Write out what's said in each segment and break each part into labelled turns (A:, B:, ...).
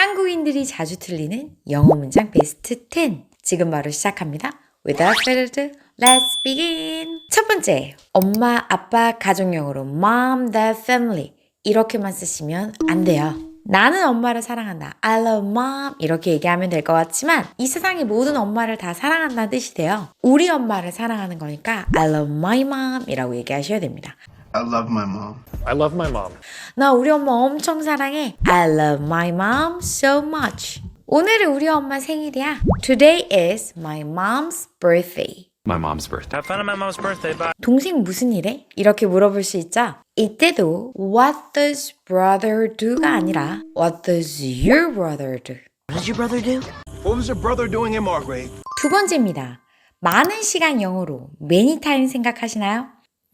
A: 한국인들이 자주 틀리는 영어 문장 베스트 10. 지금 바로 시작합니다. Without further ado, let's begin. 첫 번째, 엄마, 아빠, 가족용으로 mom, dad, family 이렇게만 쓰시면 안 돼요. 나는 엄마를 사랑한다. I love mom. 이렇게 얘기하면 될 것 같지만 이 세상의 모든 엄마를 다 사랑한다는 뜻이 돼요. 우리 엄마를 사랑하는 거니까 I love my mom 이라고 얘기하셔야 됩니다.
B: I love my mom.
C: I love my mom.
A: 나 우리 엄마 엄청 사랑해. I love my mom so much. 오늘은 우리 엄마 생일이야. Today is my mom's birthday.
D: my mom's birthday.
C: Have fun at my mom's birthday. Bye.
A: 동생 무슨 일해? 이렇게 물어볼 수 있죠? 이때도 What does brother do가 아니라 What does your brother do?
B: What was your brother doing in Margrave?
A: 두 번째입니다. 많은 시간 영어로 many time 생각하시나요?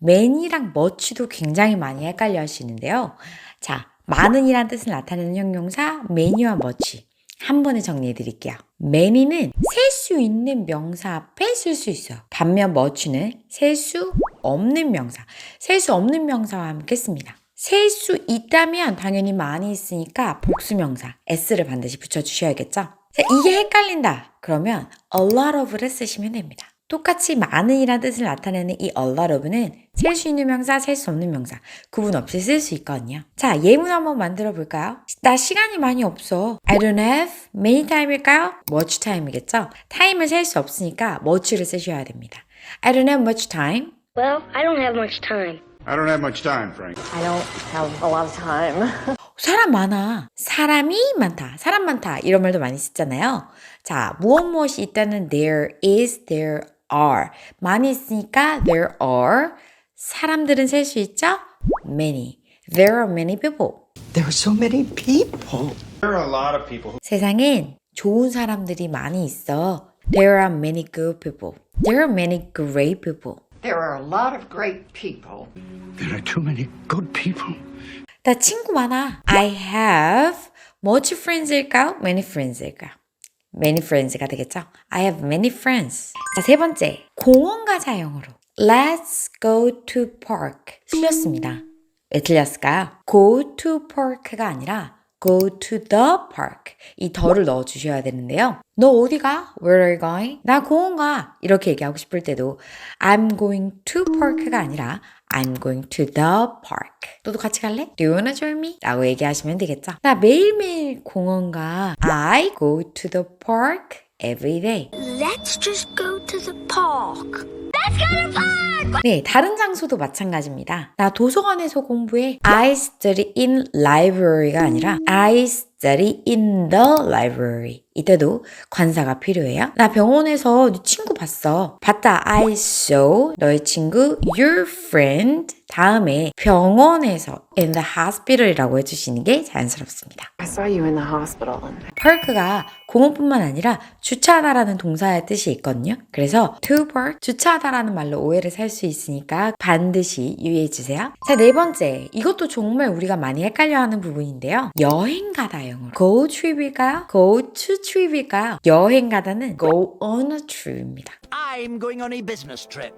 A: Many랑 much도 굉장히 많이 헷갈려 하시는데요. 자, 많은이란 뜻을 나타내는 형용사 many와 much 한 번에 정리해 드릴게요. many는 셀 수 있는 명사 앞에 쓸 수 있어요. 반면 much는 셀 수 없는 명사, 셀 수 없는 명사와 함께 씁니다. 셀 수 있다면 당연히 많이 있으니까 복수명사 s를 반드시 붙여주셔야겠죠? 자, 이게 헷갈린다. 그러면 a lot of를 쓰시면 됩니다. 똑같이 많은이란 뜻을 나타내는 이 a lot of는 셀 수 있는 명사, 셀 수 없는 명사 구분 없이 쓸 수 있거든요. 자, 예문 한번 만들어 볼까요? 나 시간이 많이 없어. I don't have many time일까요? much time이겠죠? 타임을 셀 수 없으니까 much를 쓰셔야 됩니다. I don't have much time.
E: Well, I don't have much time.
B: I don't have much time, Frank.
F: I don't have a lot of time.
A: 사람 많아. 사람이 많다. 사람 많다. 이런 말도 많이 쓰잖아요. 자, 무엇 무엇이 있다는 there is, there are. 많이 있으니까 there are. 사람들은 셀 수 있죠? many. There are many people.
G: There are so many people.
B: There are a lot of people.
A: 세상엔 좋은 사람들이 많이 있어. There are many good people. There are many great people.
G: There are a lot of great people.
D: There are too many good people.
A: 나 친구 많아. I have much friends일까요? Many friends일까요? Many friends가 되겠죠? I have many friends. 자, 세 번째. 공원 가자 영어로. Let's go to park. 틀렸습니다. 왜 틀렸을까요? Go to park가 아니라 go to the park. 이 더를 넣어 주셔야 되는데요. 너 어디 가? Where are you going? 나 공원 가. 이렇게 얘기하고 싶을 때도 I'm going to park가 아니라 I'm going to the park. 너도 같이 갈래? Do you wanna join me? 라고 얘기하시면 되겠죠. 나 매일매일 공원 가. I go to the park every day.
E: Let's just go to the park.
A: 네, 다른 장소도 마찬가지입니다. 나 도서관에서 공부해. I study in library가 아니라 I study in the library. 이때도 관사가 필요해요. 나 병원에서 네 친구 봤어. 봤다. I saw 너의 친구 your friend 다음에 병원에서 in the hospital이라고 해주시는 게 자연스럽습니다.
F: I saw you in the hospital.
A: Park가 공원뿐만 아니라 주차하다라는 동사의 뜻이 있거든요. 그래서 to park, 주차하다라는 말로 오해를 살 수 있으니까 반드시 유의해 주세요. 자, 네 번째. 이것도 정말 우리가 많이 헷갈려 하는 부분인데요. 여행 가다 영어로. go trip일까요? go to trip일까요? 여행 가다는 go on a trip입니다.
H: I'm going on a business trip.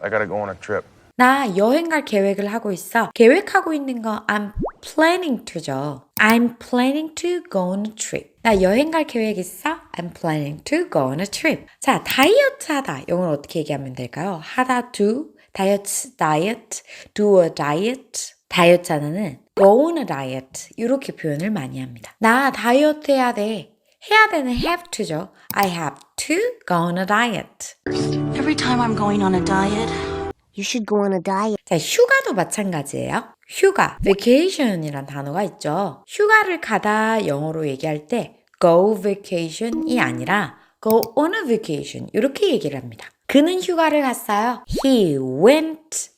I: I gotta go on a trip.
A: 나 여행 갈 계획을 하고 있어. 계획하고 있는 거 I'm planning to죠. I'm planning to go on a trip. 나 여행 갈 계획 있어? I'm planning to go on a trip. 자, 다이어트 하다. 영어로 어떻게 얘기하면 될까요? 하다 do, 다이어트, diet, do a diet. 다이어트 하나는 go on a diet. 이렇게 표현을 많이 합니다. 나 다이어트 해야 돼. 해야 되는 have to죠. I have to go on a diet.
J: Every time I'm going on a diet,
E: You should go on a diet.
A: 자, 휴가도 마찬가지예요. 휴가, vacation이란 단어가 있죠. 휴가를 가다 영어로 얘기할 때 go vacation이 아니라 go on a vacation 이렇게 얘기를 합니다. 그는 휴가를 갔어요. He went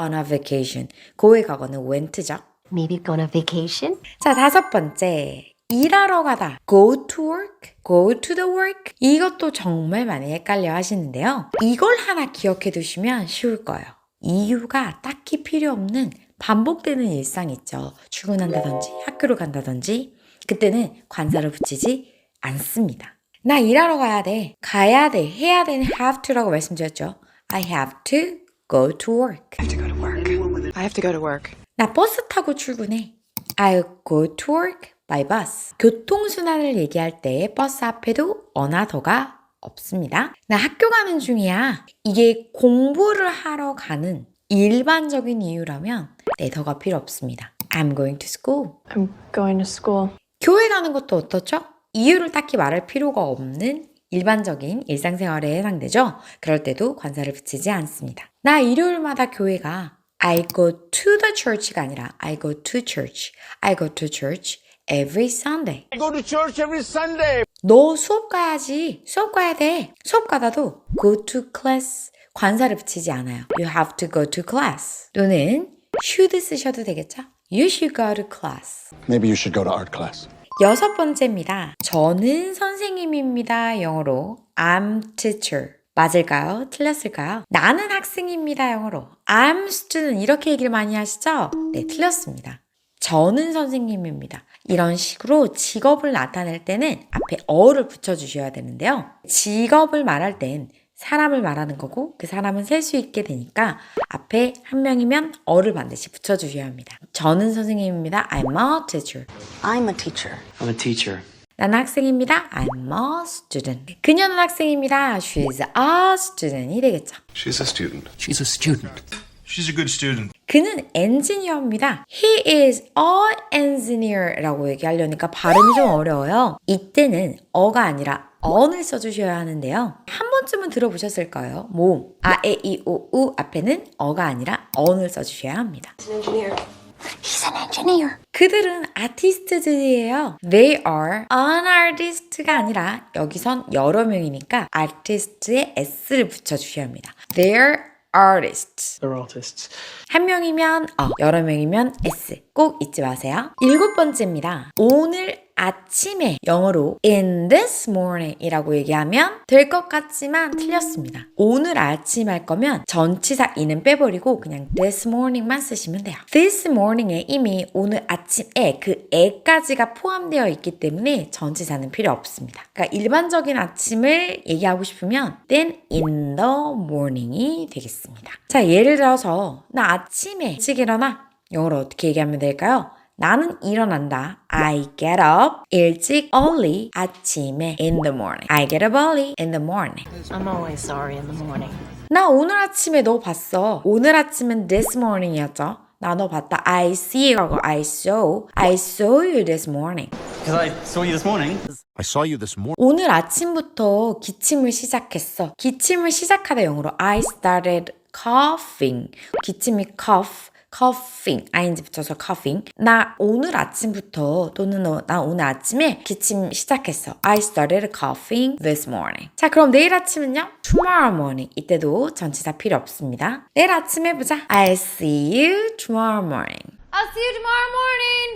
A: on a vacation. go의 과거는 went죠.
E: Maybe go on a vacation?
A: 자, 다섯 번째. 일하러 가다. go to work, go to the work. 이것도 정말 많이 헷갈려 하시는데요. 이걸 하나 기억해 두시면 쉬울 거예요. 이유가 딱히 필요 없는 반복되는 일상 있죠. 출근한다든지 학교로 간다든지 그때는 관사를 붙이지 않습니다. 나 일하러 가야 돼. 가야 돼. 해야 되는 have to라고 말씀드렸죠. I have to go to work.
F: I have to go to work. I have to go to work.
A: 나 버스 타고 출근해. I'll go to work by bus. 교통순환을 얘기할 때 버스 앞에도 another가 없습니다. 나 학교 가는 중이야. 이게 공부를 하러 가는 일반적인 이유라면 내더가 필요 없습니다. I'm going to school.
F: I'm going to school.
A: 교회 가는 것도 어떻죠? 이유를 딱히 말할 필요가 없는 일반적인 일상생활에 해당되죠? 그럴 때도 관사를 붙이지 않습니다. 나 일요일마다 교회 가. I go to the church가 아니라 I go to church. I go to church every Sunday.
B: I go to church every Sunday.
A: 너 수업 가야지. 수업 가야 돼. 수업 가다도 go to class. 관사를 붙이지 않아요. You have to go to class. 또는 should 쓰셔도 되겠죠? You should go to class.
D: Maybe you should go to art class.
A: 여섯 번째입니다. 저는 선생님입니다. 영어로 I'm teacher. 맞을까요? 틀렸을까요? 나는 학생입니다. 영어로 I'm student 이렇게 얘기를 많이 하시죠? 네, 틀렸습니다. 저는 선생님입니다. 이런 식으로 직업을 나타낼 때는 앞에 어를 붙여주셔야 되는데요. 직업을 말할 땐 사람을 말하는 거고 그 사람은 셀 수 있게 되니까 앞에 한 명이면 어를 반드시 붙여주셔야 합니다. 저는 선생님입니다. I'm a teacher.
J: I'm a teacher.
D: I'm a teacher.
A: 나는 학생입니다. I'm a student. 그녀는 학생입니다. She's a student이 되겠죠.
D: She's a student. She's a student.
B: She's a good student.
A: 그는 엔지니어입니다. He is a engineer라고 얘기하려니까 발음이 좀 어려워요. 이때는 어가 아니라 언을 써주셔야 하는데요. 한 번쯤은 들어보셨을까요? 모음 아, 에, 이, 오, 우 앞에는 어가 아니라 언을 써주셔야 합니다.
J: He's an engineer.
A: 그들은 아티스트들이에요. They are an artist가 아니라 여기선 여러 명이니까 artist에 s를 붙여주셔야 합니다. They're artists.
C: They're artists.
A: 한 명이면 어, 여러 명이면 s. 꼭 잊지 마세요. 일곱 번째입니다. 오늘 아침에 영어로 in this morning 이라고 얘기하면 될 것 같지만 틀렸습니다. 오늘 아침 할 거면 전치사 이는 빼버리고 그냥 this morning만 쓰시면 돼요. this morning에 이미 오늘 아침에 그 에까지가 포함되어 있기 때문에 전치사는 필요 없습니다. 그러니까 일반적인 아침을 얘기하고 싶으면 then in the morning이 되겠습니다. 자, 예를 들어서 나 아침에 일찍 일어나 영어로 어떻게 얘기하면 될까요? 나는 일어난다. I get up 일찍 early 아침에 in the morning. I get up early in the morning.
J: I'm always sorry in the morning.
A: 나 오늘 아침에 너 봤어. 오늘 아침은 this morning이었죠. 나너 봤다. I see 하고 I saw. I saw you this morning.
H: Because I saw you this morning.
I: I saw you this morning.
A: 오늘 아침부터 기침을 시작했어. 기침을 시작하다 영어로 I started coughing. 기침이 cough. Coughing, ing 붙여서 coughing. 나 오늘 아침부터 또는 어, 나 오늘 아침에 기침 시작했어. I started coughing this morning. 자, 그럼 내일 아침은요? Tomorrow morning. 이때도 전치사 필요 없습니다. 내일 아침에 보자. I'll see you tomorrow morning.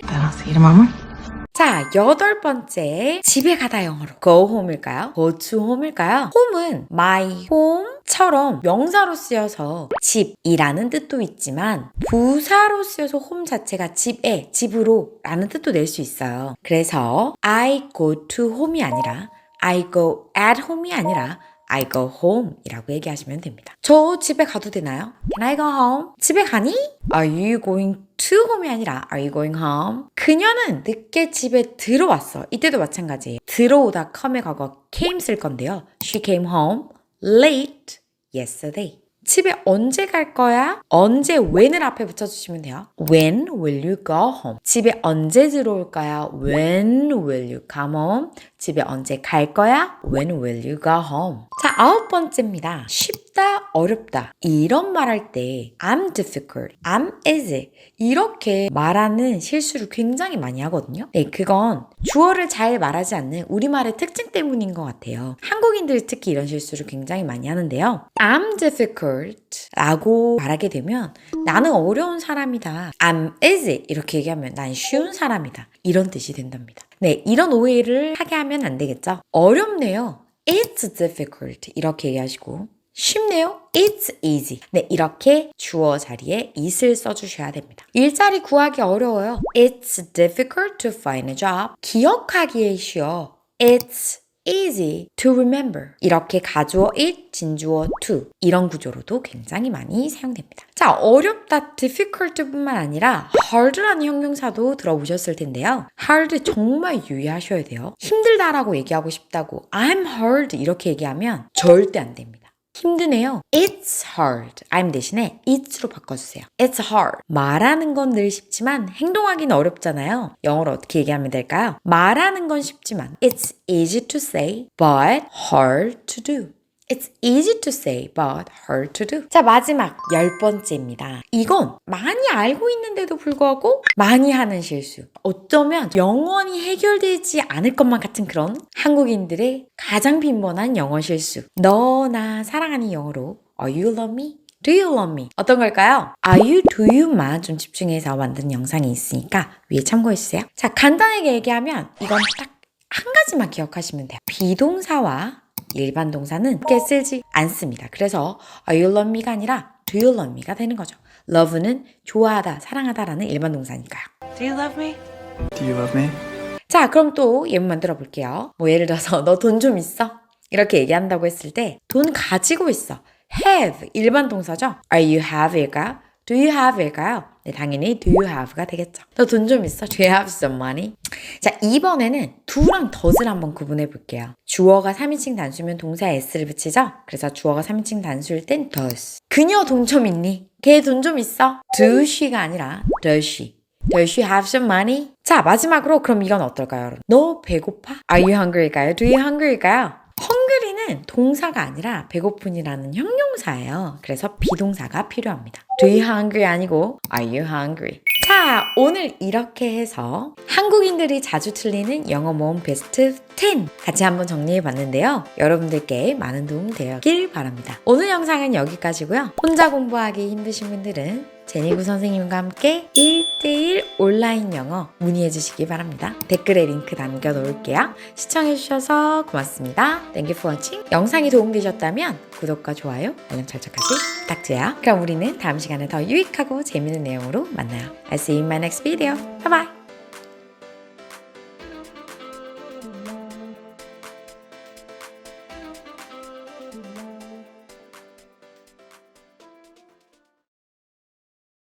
J: Then I'll see you tomorrow morning.
A: 자, 여덟 번째. 집에 가다 영어로. go home일까요? go to home일까요? home은 my home처럼 명사로 쓰여서 집이라는 뜻도 있지만 부사로 쓰여서 home 자체가 집에, 집으로 라는 뜻도 낼 수 있어요. 그래서 I go to home이 아니라 I go at home이 아니라 I go home 이라고 얘기하시면 됩니다. 저 집에 가도 되나요? Can I go home? 집에 가니? Are you going to home이 아니라 Are you going home? 그녀는 늦게 집에 들어왔어. 이때도 마찬가지예요. 들어오다 come의 과거 came 쓸 건데요. She came home late yesterday. 집에 언제 갈 거야? 언제 when을 앞에 붙여주시면 돼요. When will you go home? 집에 언제 들어올까요? When will you come home? 집에 언제 갈 거야? When will you go home? 자, 아홉 번째입니다. 쉽다, 어렵다. 이런 말할 때 I'm difficult, I'm easy 이렇게 말하는 실수를 굉장히 많이 하거든요. 네, 그건 주어를 잘 말하지 않는 우리말의 특징 때문인 것 같아요. 한국인들이 특히 이런 실수를 굉장히 많이 하는데요. I'm difficult 라고 말하게 되면 나는 어려운 사람이다. I'm easy 이렇게 얘기하면 난 쉬운 사람이다. 이런 뜻이 된답니다. 네, 이런 오해를 하게 하면 안 되겠죠. 어렵네요. It's difficult 이렇게 얘기하시고 쉽네요. It's easy. 네, 이렇게 주어 자리에 it을 써주셔야 됩니다. 일자리 구하기 어려워요. It's difficult to find a job. 기억하기에 쉬워. It's easy to remember. 이렇게 가주어 it, 진주어 to 이런 구조로도 굉장히 많이 사용됩니다. 자, 어렵다, difficult뿐만 아니라 hard라는 형용사도 들어보셨을 텐데요. hard 정말 유의하셔야 돼요. 힘들다라고 얘기하고 싶다고 I'm hard 이렇게 얘기하면 절대 안 됩니다. 힘드네요. It's hard. I'm 대신에 it'로 바꿔주세요. It's hard. 말하는 건 늘 쉽지만 행동하기는 어렵잖아요. 영어로 어떻게 얘기하면 될까요? 말하는 건 쉽지만 It's easy to say, but hard to do. It's easy to say, but hard to do. 자, 마지막 열 번째입니다. 이건 많이 알고 있는데도 불구하고 많이 하는 실수. 어쩌면 영원히 해결되지 않을 것만 같은 그런 한국인들의 가장 빈번한 영어 실수. 너 나 사랑하는 영어로 Are you love me? Do you love me? 어떤 걸까요? Are you, do you만 좀 집중해서 만든 영상이 있으니까 위에 참고해주세요. 자, 간단하게 얘기하면 이건 딱 한 가지만 기억하시면 돼요. 비동사와 일반 동사는 이렇게 쓰지 않습니다. 그래서 Are you love me가 아니라 Do you love me가 되는 거죠. love는 좋아하다, 사랑하다라는 일반 동사니까요.
J: Do you love me?
C: Do you love me?
A: 자, 그럼 또 예문 만들어 볼게요. 뭐 예를 들어서 너 돈 좀 있어? 이렇게 얘기한다고 했을 때 돈 가지고 있어. have 일반 동사죠. Are you have일까요? Do you have일까요? 네, 당연히 do you have가 되겠죠. 너 돈 좀 있어? Do you have some money? 자, 이번에는 do랑 does를 한번 구분해 볼게요. 주어가 3인칭 단수면 동사에 s를 붙이죠? 그래서 주어가 3인칭 단수일 땐 does. 그녀 돈 좀 있니? 걔 돈 좀 있어? do she가 아니라 does she. Does she have some money? 자, 마지막으로 그럼 이건 어떨까요, 여러분? 너 배고파? Are you hungry일까요? Do you hungry일까요? Hungry는 동사가 아니라 배고픈이라는 형용사예요. 그래서 비동사가 필요합니다. Do you hungry 아니고 Are you hungry? 자, 오늘 이렇게 해서 한국인들이 자주 틀리는 영어 모음 베스트 10 같이 한번 정리해 봤는데요. 여러분들께 많은 도움 되었길 바랍니다. 오늘 영상은 여기까지고요. 혼자 공부하기 힘드신 분들은 제니구 선생님과 함께 1 대1 온라인 영어 문의해 주시기 바랍니다. 댓글에 링크 남겨 놓을게요. 시청해 주셔서 고맙습니다. Thank you for watching. 영상이 도움되셨다면 구독과 좋아요, 알람 설정까지 부탁드려요. 그럼 우리는 다음 시간에 더 유익하고 재밌는 내용으로 만나요. I'll see you in my next video. Bye bye.